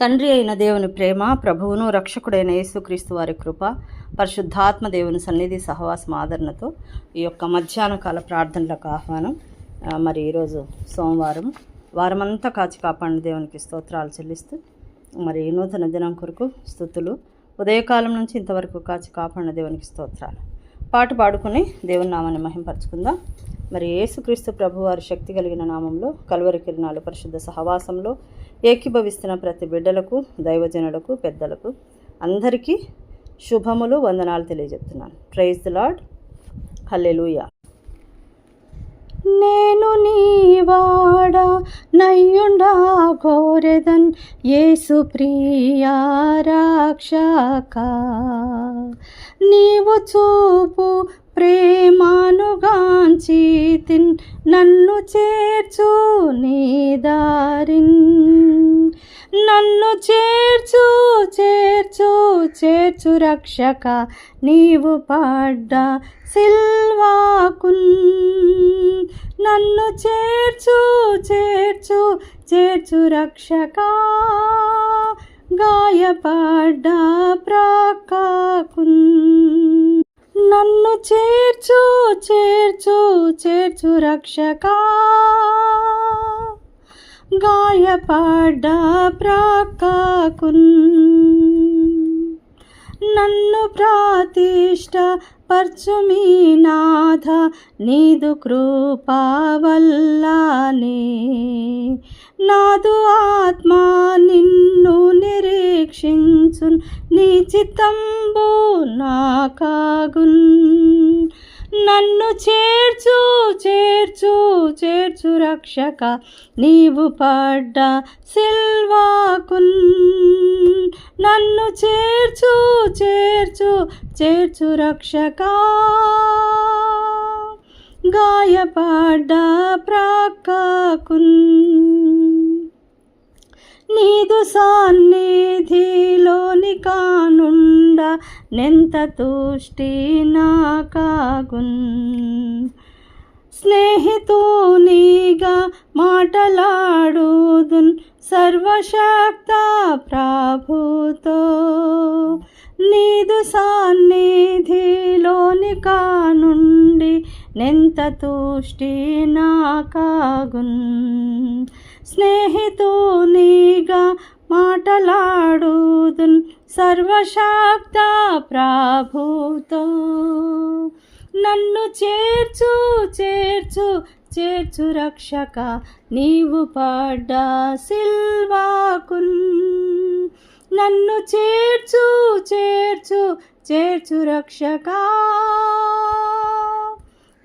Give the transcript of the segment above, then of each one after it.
తండ్రి అయిన దేవుని ప్రేమ ప్రభువును రక్షకుడైన యేసుక్రీస్తు వారి కృప పరిశుద్ధాత్మ దేవుని సన్నిధి సహవాసం ఆదరణతో ఈ యొక్క మధ్యాహ్న కాల ప్రార్థనలకు ఆహ్వానం. మరి ఈరోజు సోమవారం వారమంతా కాచి కాపాడిన దేవునికి స్తోత్రాలు చెల్లిస్తూ మరి ఈ నూతన దినం కొరకు స్థుతులు ఉదయకాలం నుంచి ఇంతవరకు కాచి కాపాడిన దేవునికి స్తోత్రాలు. పాట పాడుకుని దేవుని నామాన్ని మహింపరచుకుందాం. మరి యేసుక్రీస్తు ప్రభువారి శక్తి కలిగిన నామంలో కలువరి కిరణాలు పరిశుద్ధ సహవాసంలో ఏకీభవిస్తున్న ప్రతి బిడ్డలకు దైవజనులకు పెద్దలకు అందరికీ శుభములు వందనాలు తెలియజెప్తున్నాను. ప్రైజ్ ది లాడ్ హల్లెలూయా నేను నీవాడ నయ్యుండా కోరెదన్ యేసు ప్రియా రక్షక. నీవు చూపు ప్రేమానుగాంచి తిన్ నన్ను చేర్చు నీ దారిన్. నన్ను చేర్చు చేర్చు చేర్చు రక్షక నీవు పడ్డ సిల్వాకున్. నన్ను చేర్చు చేర్చు చేర్చు రక్షక గాయపడ్డ ప్రాకాకున్. నన్ను చేర్చు చేర్చు చేర్చు రక్షక. గాయపడ్డ ప్రాకాకున్. నన్ను ప్రాతిష్ట పర్చుమీ నాథ నీదు కృపావల్లనే. నాదు ఆత్మ నిన్ను నిరీక్షించున్ నీ చిత్తంబు నాకాగున్. నన్ను చేర్చు చేర్చు చేర్చు రక్షక. నీవు పడ్డ సిల్వాకున్ నన్ను చేర్చు చేర్చు చేర్చు రక్షక. గాయపడ్డ ప్రాకాకున్ నీదు సాన్నిధిలోని కానుండ నెంత తుష్టి నాకాగున్. స్నేహితునిగా మాటలాడుదున్ సర్వశక్త ప్రభుతో. నీదు సాన్నిధిలోని కానుండి నెంత తుష్టి నాకాగున్. స్నేహితునిగా మాటలాడుదున్ సర్వశాబ్ద ప్రాభూతో. నన్ను చేర్చు చేర్చు చేర్చు రక్షక నీవు పడ్డ సిల్వాకున్. నన్ను చేర్చు చేర్చు చేర్చు రక్షకా.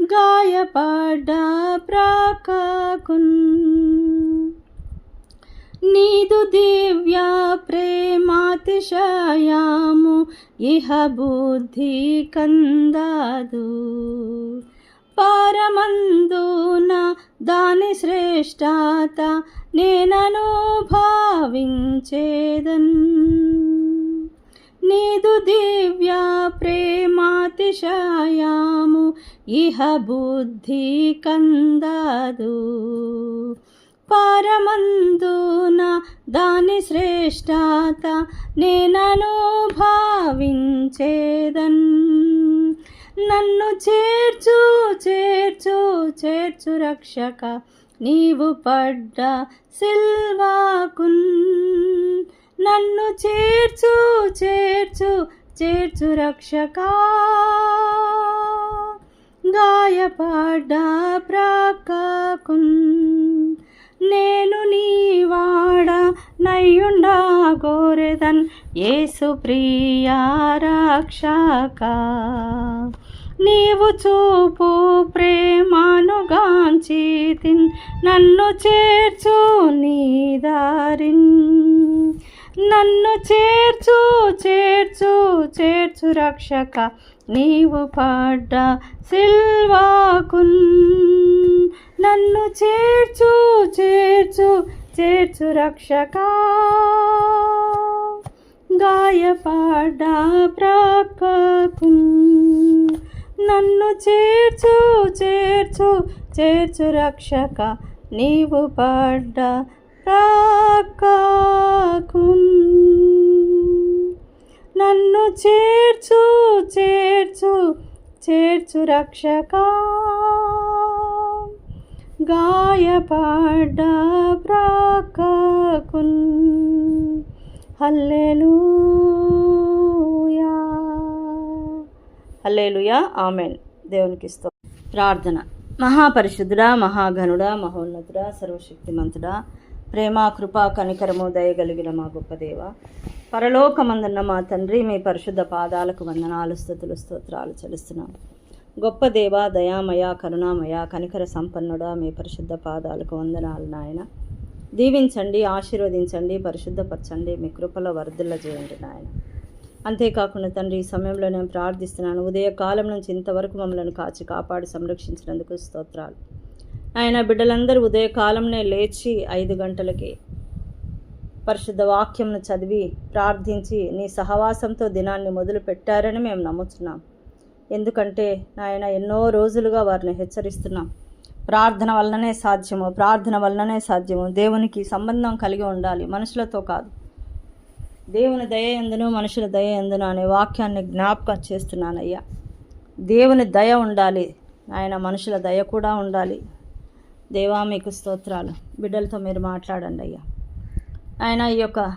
గాయపడ్డ ప్రాకాకున్. నీదు దివ్య ప్రేమాతిశయాము ఇహ బుద్ధి కందాదు. పరమందున దాని శ్రేష్టత నేనను భావించేదన్. నీదు దివ్య ప్రేమాతిశయాము ఇహ బుద్ధి కందదు. పరమందున దాని శ్రేష్టత నేనను భావించేదన్. నన్ను చేర్చు చేర్చు చేర్చు రక్షక నీవు పడ్డ సిల్వాకున్. నన్ను చేర్చు చేర్చు చేర్చు రక్షకా. గాయపడ్డ ప్రాకాకున్ నేను నీవాడ నయ్యుండా గోరెదన్. ఏసు ప్రియా రక్షక నీవు చూపు ప్రేమానుగాంచి నన్ను చేర్చు నీ దారిన్. నన్ను చేర్చు చేర్చు చేర్చు రక్షక. నీవు పడ్డ సిల్వాకున్ నన్ను చేర్చు చేర్చు చేర్చు రక్షక. గాయపడ్డ ప్రాకాకున్ నన్ను చేర్చు చేర్చు చేర్చు రక్షక. నీవు పడ్డ రాకాకున్ చేర్చు చేర్చు చేర్చు రక్షక. గాయపడ్డ ప్రాకకున్ హల్లెలూయా. హల్లెలూయా ఆమెన్. దేవునికి ఇస్తాం ప్రార్థన. మహాపరిశుద్ధుడా మహాఘనుడా మహోన్నతుడా సర్వశక్తిమంతుడా ప్రేమ కృప కనికరము దయగలిగిన మా గొప్ప దేవ. పరలోకమందున్న మా తండ్రి మీ పరిశుద్ధ పాదాలకు వందనాలు స్థుతులు స్తోత్రాలు చెల్లిస్తున్నాం. గొప్ప దేవ దయామయ కరుణామయ కనికర సంపన్నుడా మీ పరిశుద్ధ పాదాలకు వందనాలు నాయన. దీవించండి ఆశీర్వదించండి పరిశుద్ధపరచండి మీ కృపలో వర్ధిల్ల చేయండి నాయన. అంతేకాకుండా తండ్రి ఈ సమయంలో నేను ప్రార్థిస్తున్నాను. ఉదయ కాలం నుంచి ఇంతవరకు మమ్మల్ని కాచి కాపాడి సంరక్షించినందుకు స్తోత్రాలు. ఆయన బిడ్డలందరూ ఉదయకాలంనే లేచి ఐదు గంటలకి పరిశుద్ధ వాక్యంను చదివి ప్రార్థించి నీ సహవాసంతో దినాన్ని మొదలు పెట్టారని మేము నమ్ముతున్నాం ఎందుకంటే నాయన ఎన్నో రోజులుగా వారిని హెచ్చరిస్తున్నాం. ప్రార్థన వలననే సాధ్యము ప్రార్థన వలననే సాధ్యము దేవునికి సంబంధం కలిగి ఉండాలి మనుషులతో కాదు. దేవుని దయ ఎందును మనుషుల దయ ఎందును అనే వాక్యాన్ని జ్ఞాపకం చేస్తున్నానయ్యా. దేవుని దయ ఉండాలి. ఆయన మనుషుల దయ కూడా ఉండాలి. దేవా మీకు స్తోత్రాలు. బిడ్డలతో మీరు మాట్లాడండి అయ్యా. ఆయన ఈ యొక్క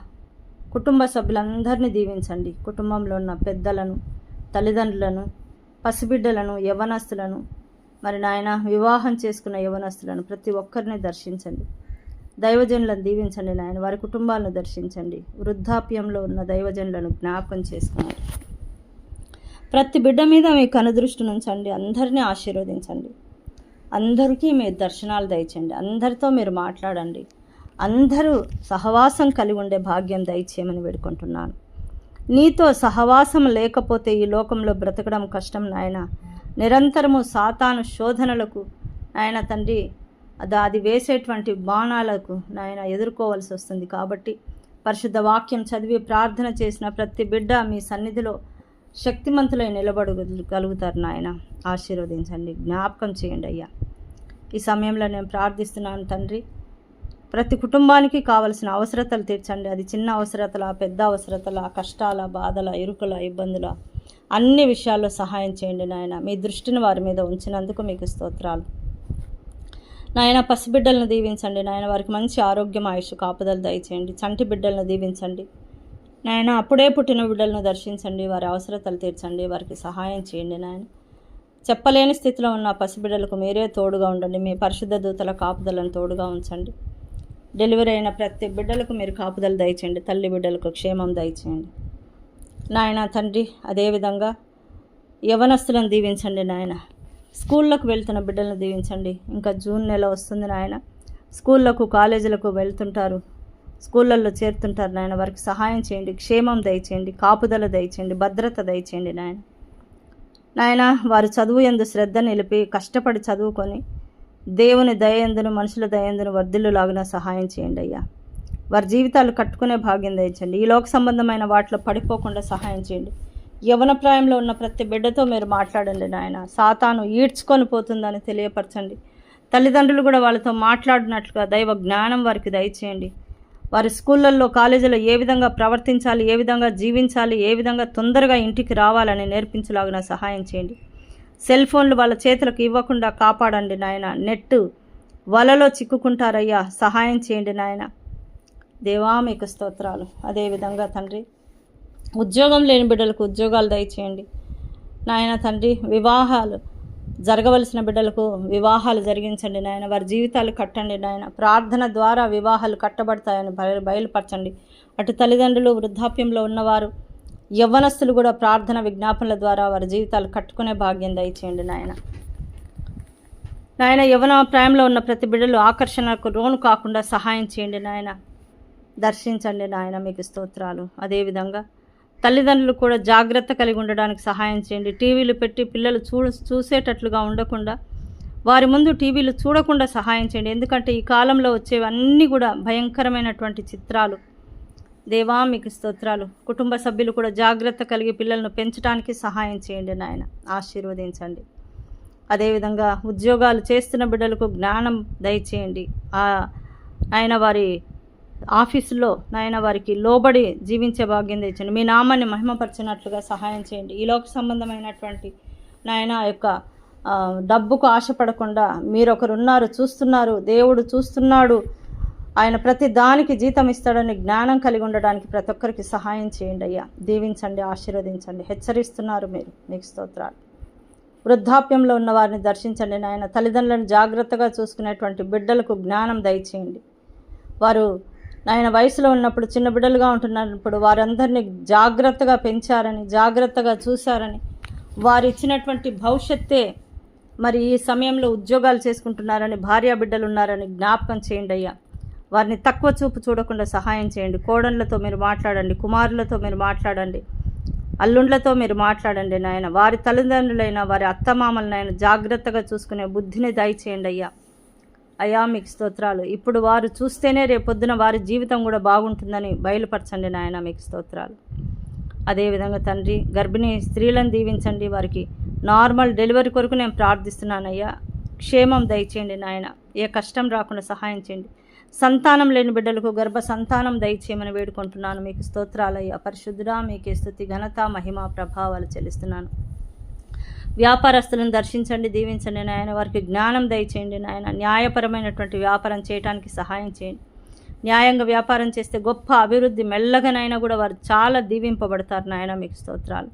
కుటుంబ సభ్యులందరినీ దీవించండి. కుటుంబంలో ఉన్న పెద్దలను తల్లిదండ్రులను పసిబిడ్డలను యవనస్తులను మరి నాయన వివాహం చేసుకున్న యవనస్తులను ప్రతి ఒక్కరిని దర్శించండి. దైవజనులను దీవించండి నాయన. వారి కుటుంబాలను దర్శించండి. వృద్ధాప్యంలో ఉన్న దైవజనులను జ్ఞాపకం చేసుకున్నారు ప్రతి బిడ్డ మీద మీ కనుదృష్టి నుంచండి. అందరినీ ఆశీర్వదించండి. అందరికీ మీరు దర్శనాలు దయచేయండి. అందరితో మీరు మాట్లాడండి. అందరూ సహవాసం కలిగి ఉండే భాగ్యం దయచేయమని వేడుకుంటున్నాను. నీతో సహవాసం లేకపోతే ఈ లోకంలో బ్రతకడం కష్టం నాయన. నిరంతరము సాతాను శోధనలకు నాయన తండ్రి అది అది వేసేటువంటి బాణాలకు నాయన ఎదుర్కోవాల్సి వస్తుంది. కాబట్టి పరిశుద్ధ వాక్యం చదివి ప్రార్థన చేసిన ప్రతి బిడ్డ మీ సన్నిధిలో శక్తిమంతులై నిలబడగలుగుతారు నాయన. ఆశీర్వదించండి. జ్ఞాపకం చేయండి అయ్యా. ఈ సమయంలో నేను ప్రార్థిస్తున్నాను తండ్రి. ప్రతి కుటుంబానికి కావలసిన అవసరతలు తీర్చండి. అది చిన్న అవసరతల పెద్ద అవసరతల కష్టాల బాధల ఇరుకుల ఇబ్బందుల అన్ని విషయాల్లో సహాయం చేయండి నాయన. మీ దృష్టిని వారి మీద ఉంచినందుకు మీకు స్తోత్రాలు. నాయన పసిబిడ్డలను దీవించండి. నాయన వారికి మంచి ఆరోగ్యం ఆయుష్ కాపుదలు దయచేయండి. చంటి బిడ్డలను దీవించండి. నాయన అప్పుడే పుట్టిన బిడ్డలను దర్శించండి వారి అవసరతలు తీర్చండి వారికి సహాయం చేయండి నాయన. చెప్పలేని స్థితిలో ఉన్న పసిబిడ్డలకు మీరే తోడుగా ఉండండి మీ పరిశుద్ధ దూతల కాపుదలను తోడుగా ఉంచండి. డెలివరీ అయిన ప్రతి బిడ్డలకు మీరు కాపుదలు దయచేయండి తల్లి బిడ్డలకు క్షేమం దయచేయండి. నాయన తండ్రి అదేవిధంగా యవనస్తులను దీవించండి నాయన. స్కూళ్ళకు వెళ్తున్న బిడ్డలను దీవించండి. ఇంకా జూన్ నెల వస్తుంది నాయన. స్కూళ్ళకు కాలేజీలకు వెళ్తుంటారు. స్కూళ్ళల్లో చేరుతుంటారు నాయన. వారికి సహాయం చేయండి క్షేమం దయచేయండి కాపుదల దయచేయండి భద్రత దయచేయండి నాయన. నాయన వారు చదువు ఎందు శ్రద్ధ నిలిపి కష్టపడి చదువుకొని దేవుని దయందును మనుషుల దయందును వర్ధిల్లులాగిన సహాయం చేయండి అయ్యా. వారి జీవితాలు కట్టుకునే భాగ్యం దయచండి. ఈ లోక సంబంధమైన వాటిలో పడిపోకుండా సహాయం చేయండి. యవన ప్రాయంలో ఉన్న ప్రతి బిడ్డతో మీరు మాట్లాడండి నాయన. సాతాను ఈడ్చుకొని పోతుందని తెలియపరచండి. తల్లిదండ్రులు కూడా వాళ్ళతో మాట్లాడినట్లుగా దైవ జ్ఞానం వారికి దయచేయండి. వారి స్కూళ్ళల్లో కాలేజీలో ఏ విధంగా ప్రవర్తించాలి ఏ విధంగా జీవించాలి ఏ విధంగా తొందరగా ఇంటికి రావాలని నేర్పించలాగిన సహాయం చేయండి. సెల్ ఫోన్లు వాళ్ళ చేతులకు ఇవ్వకుండా కాపాడండి నాయన. నెట్ వలలో చిక్కుకుంటారయ్యా. సహాయం చేయండి నాయన. దేవా మీకు స్తోత్రాలు. అదేవిధంగా తండ్రి ఉద్యోగం లేని బిడ్డలకు ఉద్యోగాలు దయచేయండి. నాయన తండ్రి వివాహాలు జరగవలసిన బిడ్డలకు వివాహాలు జరిగించండి నాయన. వారి జీవితాలు కట్టండి నాయన. ప్రార్థన ద్వారా వివాహాలు కట్టబడతాయని బయలు బయలుపరచండి. అటు తల్లిదండ్రులు వృద్ధాప్యంలో ఉన్నవారు యవ్వనస్తులు కూడా ప్రార్థన విజ్ఞాపనల ద్వారా వారి జీవితాలు కట్టుకునే భాగ్యం దయచేయండి నాయన. నాయన యవన ప్రాయంలో ఉన్న ప్రతి బిడ్డలు ఆకర్షణకు రోను కాకుండా సహాయం చేయండి నాయన. దర్శించండి నాయన మీకు స్తోత్రాలు. అదేవిధంగా తల్లిదండ్రులు కూడా జాగ్రత్త కలిగి ఉండడానికి సహాయం చేయండి. టీవీలు పెట్టి పిల్లలు చూ చూసేటట్లుగా ఉండకుండా వారి ముందు టీవీలు చూడకుండా సహాయం చేయండి. ఎందుకంటే ఈ కాలంలో వచ్చేవన్నీ కూడా భయంకరమైనటువంటి చిత్రాలు. దేవా మీకు స్తోత్రాలు. కుటుంబ సభ్యులు కూడా జాగ్రత్త కలిగి పిల్లలను పెంచడానికి సహాయం చేయండి నాయన. ఆశీర్వదించండి. అదేవిధంగా ఉద్యోగాలు చేస్తున్న బిడ్డలకు జ్ఞానం దయచేయండి. ఆయన వారి ఆఫీసులో నాయన వారికి లోబడి జీవించే భాగ్యం తెచ్చండి మీ నామాన్ని మహిమపరచినట్లుగా సహాయం చేయండి. ఈ లోక సంబంధమైనటువంటి నాయన యొక్క డబ్బుకు ఆశపడకుండా మీరు ఒకరు ఉన్నారు చూస్తున్నారు దేవుడు చూస్తున్నాడు. ఆయన ప్రతి దానికి జీతం ఇస్తాడని జ్ఞానం కలిగి ఉండడానికి ప్రతి ఒక్కరికి సహాయం చేయండి అయ్యా. దీవించండి ఆశీర్వదించండి. హెచ్చరిస్తున్నారు మీరు. మీకు స్తోత్రాలు. వృద్ధాప్యంలో ఉన్న వారిని దర్శించండి నాయన. తల్లిదండ్రులను జాగ్రత్తగా చూసుకునేటువంటి బిడ్డలకు జ్ఞానం దయచేయండి. వారు ఆయన వయసులో ఉన్నప్పుడు చిన్న బిడ్డలుగా ఉంటున్నప్పుడు వారందరినీ జాగ్రత్తగా పెంచారని జాగ్రత్తగా చూశారని వారు ఇచ్చినటువంటి భవిష్యత్తే మరి ఈ సమయంలో ఉద్యోగాలు చేసుకుంటున్నారని భార్యా బిడ్డలు ఉన్నారని జ్ఞాపకం చేయండి అయ్యా. వారిని తక్కువ చూపు చూడకుండా సహాయం చేయండి. కోడళ్ళతో మీరు మాట్లాడండి కుమారులతో మీరు మాట్లాడండి అల్లుండ్లతో మీరు మాట్లాడండి నాయన. వారి తల్లిదండ్రులైన వారి అత్తమామలనైనా జాగ్రత్తగా చూసుకునే బుద్ధిని దయచేయండి అయ్యా. అయ్యా మీకు స్తోత్రాలు. ఇప్పుడు వారు చూస్తేనే రేపొద్దున వారి జీవితం కూడా బాగుంటుందని బయలుపరచండి నాయన మీకు స్తోత్రాలు. అదేవిధంగా తండ్రి గర్భిణీ స్త్రీలను దీవించండి. వారికి నార్మల్ డెలివరీ కొరకు నేను ప్రార్థిస్తున్నానయ్యా. క్షేమం దయచేయండి నాయన. ఏ కష్టం రాకుండా సహాయం చేయండి. సంతానం లేని బిడ్డలకు గర్భ సంతానం దయచేయమని వేడుకుంటున్నాను. మీకు స్తోత్రాలయ్యా. పరిశుద్ధుడా మీకే స్థుతి ఘనత మహిమ ప్రభావాలు చెల్లిస్తున్నాను. వ్యాపారస్తులను దర్శించండి దీవించండి నాయన. వారికి జ్ఞానం దయచేయండి నాయన. న్యాయపరమైనటువంటి వ్యాపారం చేయడానికి సహాయం చేయండి. న్యాయంగా వ్యాపారం చేస్తే గొప్ప అభివృద్ధి మెల్లగానైనా కూడా వారు చాలా దీవింపబడతారు నాయన మీకు స్తోత్రాలు.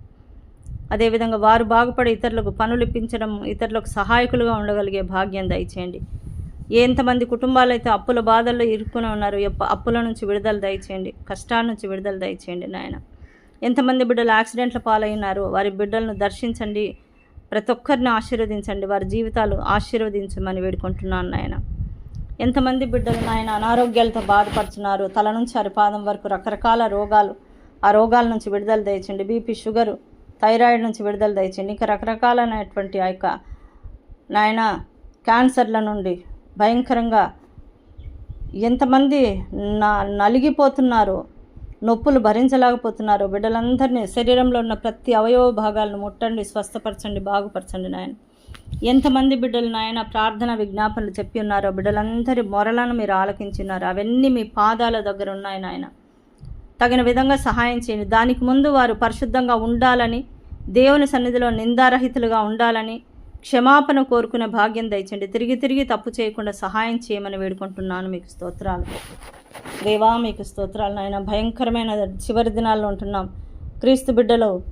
అదేవిధంగా వారు బాగుపడి ఇతరులకు పనులు ఇప్పించడం ఇతరులకు సహాయకులుగా ఉండగలిగే భాగ్యం దయచేయండి. ఎంతమంది కుటుంబాలు అయితే అప్పుల బాధల్లో ఇరుక్కుని ఉన్నారు అప్పుల నుంచి విడుదల దయచేయండి. కష్టాల నుంచి విడుదల దయచేయండి నాయన. ఎంతమంది బిడ్డలు యాక్సిడెంట్ల పాలైనారు వారి బిడ్డలను దర్శించండి. ప్రతి ఒక్కరిని ఆశీర్వదించండి. వారి జీవితాలు ఆశీర్వదించమని వేడుకుంటున్నాను నాయన. ఎంతమంది బిడ్డలు నాయన అనారోగ్యాలతో బాధపడుతున్నారు. తల నుంచి అరిపాదం వరకు రకరకాల రోగాలు ఆ రోగాల నుంచి విడుదల దయచండి. బీపీ షుగరు థైరాయిడ్ నుంచి విడుదల దయచండి. ఇంకా రకరకాలైనటువంటి ఆ యొక్క నాయన క్యాన్సర్ల నుండి భయంకరంగా ఎంతమంది నా నలిగిపోతున్నారు నొప్పులు భరించలేకపోతున్నారు. బిడ్డలందరినీ శరీరంలో ఉన్న ప్రతి అవయవ భాగాలను ముట్టండి స్వస్థపరచండి బాగుపరచండి నాయన. ఎంతమంది బిడ్డలు నాయన ప్రార్థన విజ్ఞాపనలు చెప్పి ఉన్నారో బిడ్డలందరి మొరలను మీరు ఆలకించున్నారు అవన్నీ మీ పాదాల దగ్గర ఉన్నాయి నాయన. తగిన విధంగా సహాయం చేయండి. దానికి ముందు వారు పరిశుద్ధంగా ఉండాలని దేవుని సన్నిధిలో నిందారహితులుగా ఉండాలని క్షమాపణ కోరుకునే భాగ్యం దయచండి తిరిగి తిరిగి తప్పు చేయకుండా సహాయం చేయమని వేడుకుంటున్నాను. మీకు స్తోత్రాలు. దేవా మీకు స్తోత్రాలు నాయన. భయంకరమైన చివరి దినాల్లో ఉంటున్నాం. క్రీస్తు బిడ్డలు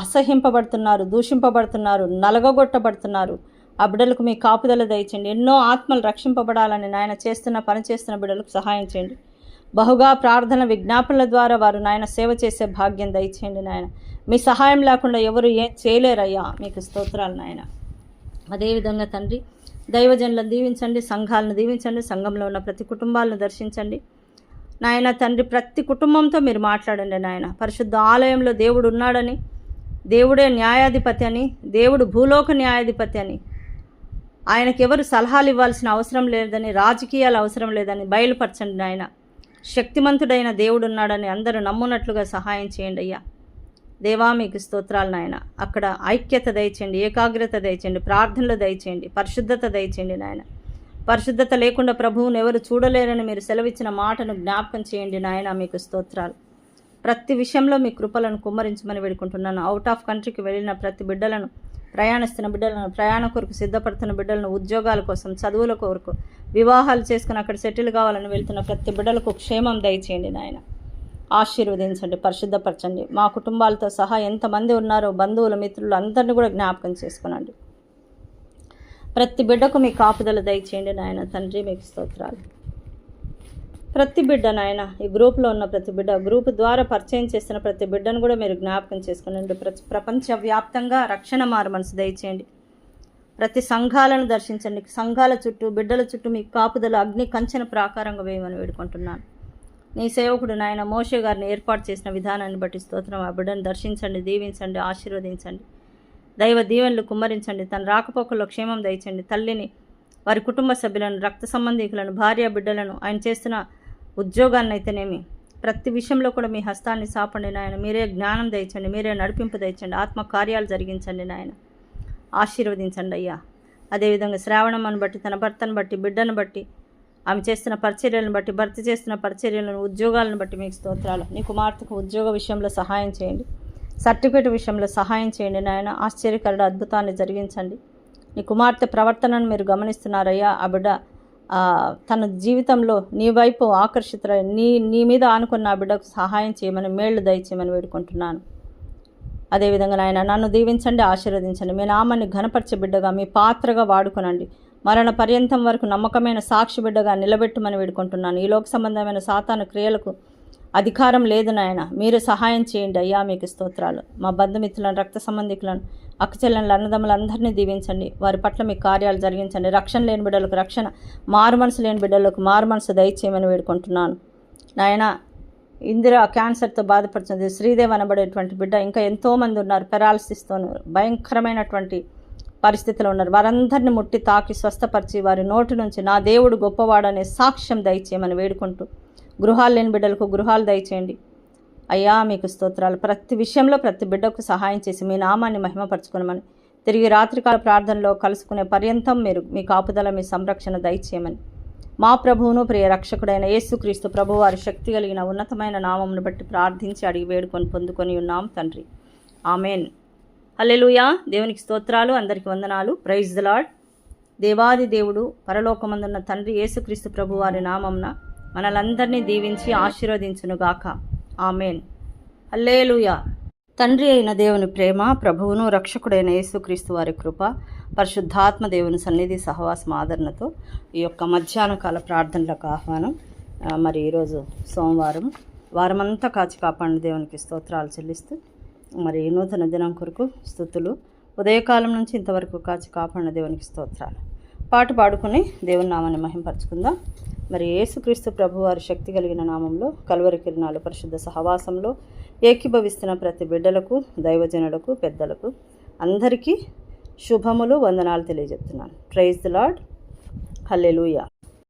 అసహింపబడుతున్నారు దూషింపబడుతున్నారు నలగగొట్టబడుతున్నారు. ఆ బిడ్డలకు మీ కాపుదల దయచండి ఎన్నో ఆత్మలు రక్షింపబడాలని నాయన చేస్తున్న పని చేస్తున్న బిడ్డలకు సహాయం చేయండి. బహుగా ప్రార్థన విజ్ఞాపనల ద్వారా వారు నాయన సేవ చేసే భాగ్యం దయచేయండి నాయన. మీ సహాయం లేకుండా ఎవరు ఏం చేయలేరయ్యా. మీకు స్తోత్రాలు నాయన. అదేవిధంగా తండ్రి దైవజనులను దీవించండి సంఘాలను దీవించండి సంఘంలో ఉన్న ప్రతి కుటుంబాలను దర్శించండి. నాయన తండ్రి ప్రతి కుటుంబంతో మీరు మాట్లాడండి నాయన. పరిశుద్ధ ఆలయంలో దేవుడు ఉన్నాడని దేవుడే న్యాయాధిపతి అని దేవుడు భూలోక న్యాయాధిపతి అని. ఆయనకి ఎవరు సలహాలు ఇవ్వాల్సిన అవసరం లేదని రాజకీయాలు అవసరం లేదని బయలుపరచండి నాయన. శక్తిమంతుడైన దేవుడు ఉన్నాడని అందరూ నమ్మునట్లుగా సహాయం చేయండి అయ్యా. దేవా మీకు స్తోత్రాలు నాయన. అక్కడ ఐక్యత దయచేయండి ఏకాగ్రత దయచేయండి ప్రార్థనలు దయచేయండి పరిశుద్ధత దయచేయండి నాయన. పరిశుద్ధత లేకుండా ప్రభువును ఎవరు చూడలేరని మీరు సెలవిచ్చిన మాటను జ్ఞాపకం చేయండి నాయన మీకు స్తోత్రాలు. ప్రతి విషయంలో మీ కృపలను కుమ్మరించమని వేడుకుంటున్నాను. అవుట్ ఆఫ్ కంట్రీకి వెళ్ళిన ప్రతి బిడ్డలను ప్రయాణిస్తున్న బిడ్డలను ప్రయాణ కొరకు సిద్ధపడుతున్న బిడ్డలను ఉద్యోగాల కోసం చదువుల కొరకు వివాహాలు చేసుకుని అక్కడ సెటిల్ కావాలని వెళ్తున్న ప్రతి బిడ్డలకు క్షేమం దయచేయండి నాయన. ఆశీర్వదించండి పరిశుద్ధపరచండి. మా కుటుంబాలతో సహా ఎంతమంది ఉన్నారో బంధువులు మిత్రులు అందరినీ కూడా జ్ఞాపకం చేసుకునండి. ప్రతి బిడ్డకు మీ కాపుదల దయచేయండి నాయన. తండ్రి మీకు స్తోత్రాలు. ప్రతి బిడ్డ నాయన ఈ గ్రూప్లో ఉన్న ప్రతి బిడ్డ గ్రూప్ ద్వారా పరిచయం చేస్తున్న ప్రతి బిడ్డను కూడా మీరు జ్ఞాపకం చేసుకునండి. ప్ర- ప్రపంచవ్యాప్తంగా రక్షణ మారు మనసు దయచేయండి. ప్రతి సంఘాలను దర్శించండి. సంఘాల చుట్టూ బిడ్డల చుట్టూ మీ కాపుదల అగ్ని కంచెన ప్రాకారంగా వేయమని వేడుకుంటున్నాను. నీ సేవకుడు నాయన మోషే గారిని ఏర్పాటు చేసిన విధానాన్ని బట్టి స్తోత్రం. ఆ బిడ్డను దర్శించండి దీవించండి ఆశీర్వదించండి. దైవ దీవెనలు కుమ్మరించండి తన రాకపోకల్లో క్షేమం దయచండి తల్లిని వారి కుటుంబ సభ్యులను రక్త సంబంధికులను భార్య బిడ్డలను ఆయన చేస్తున్న ఉద్యోగాన్ని అయితేనేమి ప్రతి విషయంలో కూడా మీ హస్తాన్ని సాపండి నాయన. మీరే జ్ఞానం దయచండి మీరే నడిపింపు దయచండి ఆత్మ కార్యాలు జరిగించండి నాయన. ఆశీర్వదించండి అయ్యా. అదేవిధంగా శ్రావణమ్మను బట్టి తన భర్తను బట్టి బిడ్డను బట్టి ఆమె చేస్తున్న పరిచర్యలను బట్టి భర్త చేస్తున్న పరిచర్యలను ఉద్యోగాలను బట్టి మీకు స్తోత్రాలు. నీ కుమార్తెకు ఉద్యోగ విషయంలో సహాయం చేయండి. సర్టిఫికేట్ విషయంలో సహాయం చేయండి నాయన. ఆశ్చర్యకరుడు అద్భుతాన్ని జరిగించండి. నీ కుమార్తె ప్రవర్తనను మీరు గమనిస్తున్నారయ్యా. ఆ బిడ్డ తన జీవితంలో నీ వైపు ఆకర్షితుల నీ నీ మీద ఆనుకున్న ఆ బిడ్డకు సహాయం చేయమని మేళ్ళు దయచేయమని వేడుకుంటున్నాను. అదేవిధంగా నాయన నన్ను దీవించండి ఆశీర్వదించండి. మీ నామాన్ని ఘనపరిచే బిడ్డగా మీ పాత్రగా వాడుకొనండి. మరణ పర్యంతం వరకు నమ్మకమైన సాక్షి బిడ్డగా నిలబెట్టుమని వేడుకుంటున్నాను. ఈ లోక సంబంధమైన సాతాను క్రియలకు అధికారం లేదు నాయన. మీరు సహాయం చేయండి అయ్యా మీకు స్తోత్రాలు. మా బంధుమిత్రులను రక్త సంబంధికులను అక్కచెల్లెలను అన్నదమ్ములందరినీ దీవించండి. వారి పట్ల మీ కార్యాలు జరిగించండి. రక్షణ లేని బిడ్డలకు రక్షణ మారు మనసు లేని బిడ్డలకు మారు మనసు దయచేయమని వేడుకుంటున్నాను. నాయన ఇందిరా క్యాన్సర్తో బాధపడుతుంది శ్రీదేవ్ అనబడేటువంటి బిడ్డ ఇంకా ఎంతోమంది ఉన్నారు. పెరాలసిస్తోను భయంకరమైనటువంటి పరిస్థితిలో ఉన్నారు. వారందరిని ముట్టి తాకి స్వస్థపరిచి వారి నోటి నుంచి నా దేవుడు గొప్పవాడనే సాక్ష్యం దయచేయమని వేడుకుంటూ గృహాలు లేని బిడ్డలకు గృహాలు దయచేయండి. అయ్యా మీకు స్తోత్రాలు. ప్రతి విషయంలో ప్రతి బిడ్డకు సహాయం చేసి మీ నామాన్ని మహిమపరచుకునమని తిరిగి రాత్రికాల ప్రార్థనలో కలుసుకునే పర్యంతం మీరు మీ కాపుదల మీ సంరక్షణ దయచేయమని. మా ప్రభువును ప్రియ రక్షకుడైన యేసుక్రీస్తు ప్రభు వారి శక్తి కలిగిన ఉన్నతమైన నామమును బట్టి ప్రార్థించి అడిగి వేడుకొని పొందుకొని ఉన్నాం తండ్రి. ఆమెన్. అల్లెలుయా దేవునికి స్తోత్రాలు అందరికి వందనాలు. ప్రైజ్ ద లాడ్ దేవాది దేవుడు పరలోకమందున్న తండ్రి యేసుక్రీస్తు ప్రభు వారి నామంన మనలందరినీ దీవించి ఆశీర్వదించునుగాక. ఆమెన్. అల్లేలుయా తండ్రి అయిన దేవుని ప్రేమ ప్రభువును రక్షకుడైన యేసుక్రీస్తు వారి కృప పరిశుద్ధాత్మ దేవుని సన్నిధి సహవాసం ఆదరణతో ఈ యొక్క మధ్యాహ్న కాల ప్రార్థనలకు ఆహ్వానం. మరి ఈరోజు సోమవారం. వారమంతా కాచి కాపాడిన దేవునికి స్తోత్రాలు చెల్లిస్తూ మరి నూతన దినం కొరకు స్థుతులు. ఉదయకాలం నుంచి ఇంతవరకు కాచి కాపాడిన దేవునికి స్తోత్రాలు. పాట పాడుకుని దేవుని నామాన్ని మహింపరచుకుందాం. మరి యేసుక్రీస్తు ప్రభు వారి శక్తి కలిగిన నామంలో కలువరి కిరణాలు పరిశుద్ధ సహవాసంలో ఏకీభవిస్తున్న ప్రతి బిడ్డలకు దైవజనులకు పెద్దలకు అందరికీ శుభములు వందనాలు తెలియజెప్తున్నాను. Praise the Lord hallelujah.